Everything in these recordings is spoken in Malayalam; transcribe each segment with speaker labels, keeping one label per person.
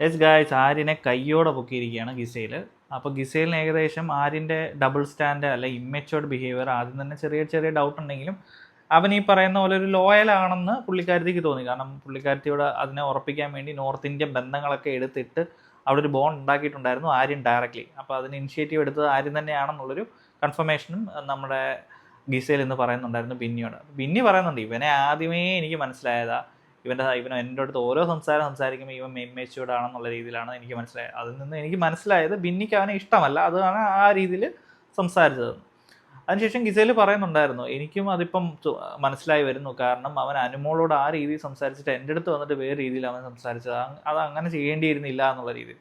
Speaker 1: എസ് ഗായ്സ് ആര്യനെ കയ്യോടെ പൊക്കിയിരിക്കുകയാണ് ഗിസയിൽ അപ്പോൾ ഗിസയിൽ ഏകദേശം ആര്യന്റെ ഡബിൾ സ്റ്റാൻഡ് അല്ലെ ഇമ്മച്ചുവർഡ് ബിഹേവിയർ ആദ്യം തന്നെ ചെറിയ ചെറിയ ഡൗട്ട് ഉണ്ടെങ്കിലും അവൻ ഈ പറയുന്ന പോലെ ഒരു ലോയൽ ആണെന്ന് പുള്ളിക്കാരത്തിക്ക് തോന്നി. കാരണം പുള്ളിക്കാരത്തിയോട് അതിനെ ഉറപ്പിക്കാൻ വേണ്ടി നോർത്ത് ഇന്ത്യൻ ബന്ധങ്ങളൊക്കെ എടുത്തിട്ട് അവിടെ ഒരു ബോണ്ട് ഉണ്ടാക്കിയിട്ടുണ്ടായിരുന്നു ആര്യൻ ഡയറക്റ്റ്ലി അപ്പോൾ അതിന് ഇനിഷ്യേറ്റീവ് എടുത്തത് ആര്യൻ തന്നെയാണെന്നുള്ളൊരു കൺഫർമേഷനും നമ്മുടെ ഗിസയിൽ എന്ന് പറയുന്നുണ്ടായിരുന്നു ബിന്നിയോട്. ബിന്നി പറയുന്നുണ്ട് ഇവനെ ആദ്യമേ എനിക്ക് മനസ്സിലായതാ. ഇവന്റെ ഇവൻ എന്റെ അടുത്ത് ഓരോ സംസാരം സംസാരിക്കുമ്പോൾ ഇവൻ മെയിൻമേച്ചൂർഡ് ആണെന്നുള്ള രീതിയിലാണ് എനിക്ക് മനസ്സിലായത് അതിൽ നിന്ന് എനിക്ക് മനസ്സിലായത് ബിന്നിക്ക് അവനെ ഇഷ്ടമല്ല. അതാണ് ആ രീതിയിൽ സംസാരിച്ചത്. അതിനുശേഷം ഗിസേൽ പറയുന്നുണ്ടായിരുന്നു എനിക്കും അതിപ്പം മനസ്സിലായി വരുന്നു. കാരണം അവൻ അനുമോളോട് ആ രീതിയിൽ സംസാരിച്ചിട്ട് എന്റെ അടുത്ത് വന്നിട്ട് വേറെ രീതിയിൽ അവൻ സംസാരിച്ചത്. അത് അങ്ങനെ ചെയ്യേണ്ടിയിരുന്നില്ല എന്നുള്ള രീതിയിൽ.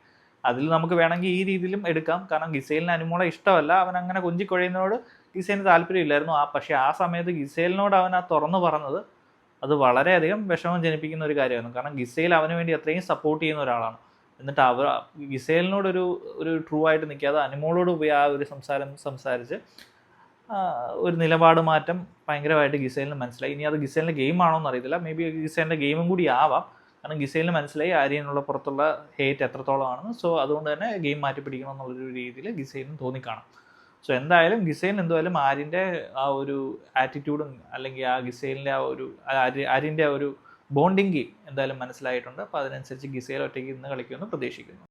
Speaker 1: അതിൽ നമുക്ക് വേണമെങ്കിൽ ഈ രീതിയിലും എടുക്കാം. കാരണം ഗിസേലിന് അനുമോളെ ഇഷ്ടമല്ല. അവൻ അങ്ങനെ കൊഞ്ചിക്കൊഴിയുന്നതിനോട് ഗിസേലിന് താല്പര്യമില്ലായിരുന്നു. ആ പക്ഷേ ആ സമയത്ത് ഗിസേലിനോട് അവൻ ആ തുറന്നു പറഞ്ഞത് അത് വളരെയധികം വിഷമം ജനിപ്പിക്കുന്ന ഒരു കാര്യമായിരുന്നു. കാരണം ഗിസയിൽ അവന് വേണ്ടി അത്രയും സപ്പോർട്ട് ചെയ്യുന്ന ഒരാളാണ്. എന്നിട്ട് അവർ ഗിസേലിനോടൊരു ഒരു ട്രൂ ആയിട്ട് നിൽക്കാതെ അനുമോളോട് പോയി ആ ഒരു സംസാരം സംസാരിച്ച് ഒരു നിലപാട് മാറ്റം ഭയങ്കരമായിട്ട് ഗിസേലിന് മനസ്സിലായി. ഇനി അത് ഗിസേലിന്റെ ഗെയിം ആണോ എന്ന് അറിയത്തില്ല. മേ ബി ഗിസേലിന്റെ ഗെയിമും കൂടി ആവാം. കാരണം ഗിസേലിന് മനസ്സിലായി ആര്യനുള്ള പുറത്തുള്ള ഹേറ്റ് എത്രത്തോളമാണെന്ന്. സോ അതുകൊണ്ട് തന്നെ ഗെയിം മാറ്റി പിടിക്കണം എന്നുള്ളൊരു രീതിയിൽ ഗിസേലിന് തോന്നിക്കാണാം. സോ എന്തായാലും ഗിസൈൻ എന്തായാലും ആര്യന്റെ ആ ഒരു ആറ്റിറ്റ്യൂഡും അല്ലെങ്കിൽ ആ ഗിസൈലിന്റെ ആ ഒരു ആര്യ- ആര്യന്റെ ആ ഒരു ബോണ്ടിങ് എന്തായാലും മനസ്സിലായിട്ടുണ്ട്. അപ്പോൾ അതിനനുസരിച്ച് ഗിസൈൽ ഒറ്റയ്ക്ക് ഇന്ന് കളിക്കുമെന്ന് പ്രതീക്ഷിക്കുന്നു.